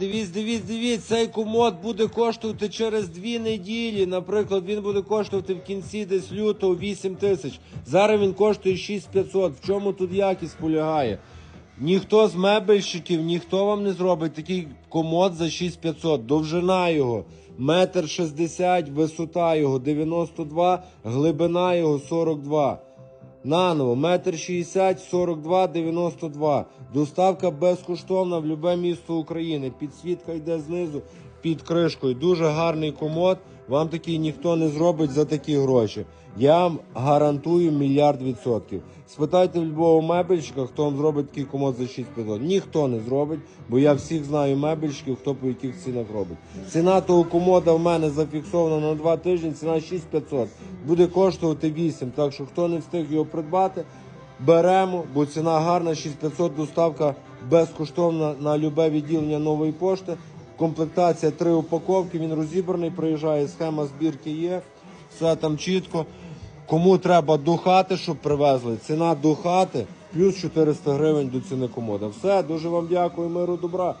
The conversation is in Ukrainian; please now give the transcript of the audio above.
Дивіться, дивіться, дивіться, цей комод буде коштувати через дві неділі. Наприклад, він буде коштувати в кінці десь лютого 8 тисяч. Зараз він коштує 6500. В чому тут якість полягає? Ніхто з мебельщиків, ніхто вам не зробить такий комод за 6500. Довжина його метр шістдесят, висота його 92, глибина його 42. Наново, метр шістдесят, 42, 92. Доставка безкоштовна в любе місто України. Підсвітка йде знизу під кришкою. Дуже гарний комод. Вам такий ніхто не зробить за такі гроші. Я вам гарантую мільярд відсотків. Спитайте в любого мебельщика, хто вам зробить такий комод за 6500. Ніхто не зробить, бо я всіх знаю мебельщиків, хто по яких цінах робить. Ціна того комода в мене зафіксована на 2 тижні, ціна 6500. Буде коштувати 8. Так що хто не встиг його придбати, беремо, бо ціна гарна, 6500 доставка безкоштовна на любе відділення нової пошти. Комплектація три упаковки, він розібраний, приїжджає, схема збірки є, все там чітко. Кому треба до хати, щоб привезли, ціна до хати плюс 400 гривень до ціни комода. Все, дуже вам дякую, миру, добра.